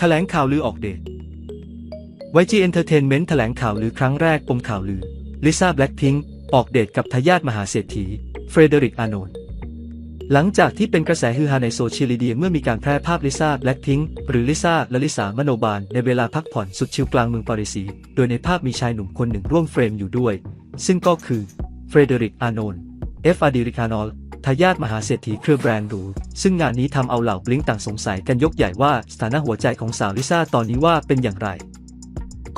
แถลงข่าวลือออกเดท YG Entertainment แถลงข่าวลือครั้งแรกปมข่าวลือ ลิซ่าแบล็ p พิงค์ออกเดทกับทายาทมหาเศรษฐี เฟรเดริกอาโนนหลังจากที่เป็นกระแสฮือฮาในโซเชียลมีเดียเมื่อมีการแพร่ภาพลิซ่าแบล็ p พิงค์หรือลิซ่าและลิสามโนบาลในเวลาพักผ่อนสุดชิลกลางเมืองปารีสโดยในภาพมีชายหนุ่มคนหนึ่งร่วมเฟรมอยู่ด้วย ซึ่งก็คือเฟรเดริกอาโนนเอฟอาดิริคานอล ทายาทมหาเศรษฐีเครือแบรนด์หรู ซึ่งงานนี้ทำเอาเหล่าบลิงต่างสงสัยกันยกใหญ่ว่าสถานะหัวใจของสาวลิซ่าตอนนี้ว่าเป็นอย่างไร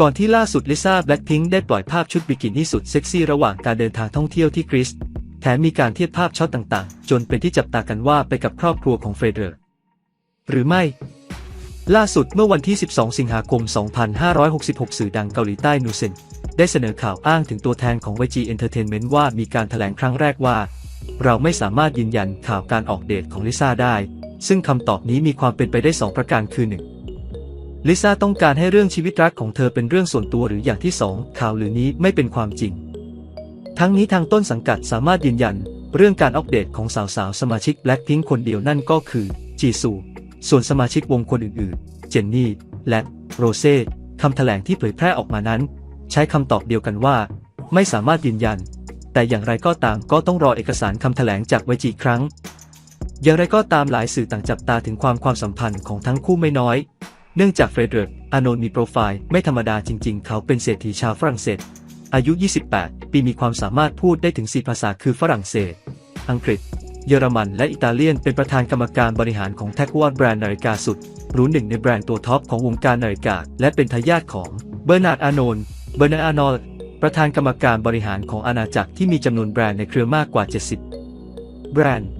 ก่อนที่ล่าสุดลิซ่าแบล็ p พิงค์ได้ปล่อยภาพชุดบิกินี่สุดเซ็กซี่ระหว่างการเดินทางท่องเที่ยวที่กรีซแถมมีการเทียบภาพช็อตต่างๆ จนเป็นที่จับตากันว่าไปกับครอบครัวของเฟรเดอร์ หรือไม่ ล่าสุดเมื่อวันที่ 12 สิงหาคม 2566 สื่อดังเกาหลีใต้นูเซนได้เสนอข่าวอ้างถึงตัวแทนของ YG Entertainment ว่ามีการแถลงครั้งแรกว่า เราไม่สามารถยืนยันข่าวการออกเดทของลิซ่าได้ ซึ่งคำตอบนี้มีความเป็นไปได้ 2 ประการคือ 1. ลิซ่าต้องการให้เรื่องชีวิตรักของเธอเป็นเรื่องส่วนตัวหรืออย่างที่ 2 ข่าวหรือนี้ไม่เป็นความจริง ทั้งนี้ทางต้นสังกัดสามารถยืนยัน เรื่องการอัปเดตของสาวๆสมาชิก Blackpink คนเดียวนั่นก็คือจีซูส่วนสมาชิกวงคนอื่นๆ เจนนี่ และโรเซ่คำแถลงที่เผยแพร่ออกมานั้น ใช้คำตอบเดียวกันว่า ไม่สามารถยืนยัน แต่อย่างไรก็ตามก็ต้องรอเอกสารคำแถลงจากไวจีครั้ง อย่างไรก็ตามหลายสื่อต่างจับตาถึงความความสัมพันธ์ของทั้งคู่ไม่น้อย เนื่องจากเฟรเดริกอานนท์มีโปรไฟล์ไม่ธรรมดาจริง ๆ เขาเป็นเศรษฐีชาวฝรั่งเศส อายุ 28 ปีมีความสามารถพูดได้ถึง 4 ภาษาคือฝรั่งเศส อังกฤษ เยอรมัน และอิตาเลียน เป็นประธานกรรมการบริหารของแท็กวอร์ดแบรนด์นาฬิกาสุดหรูหนึ่งในแบรนด์ตัวท็อปของวงการนาฬิกาและเป็นทายาทของเบอร์นาร์ดอานนท์เบอร์นาร์ดอานอล ประธานกรรมการบริหารของอาณาจักรที่มีจำนวนแบรนด์ในเครือมากกว่า 70 แบรนด์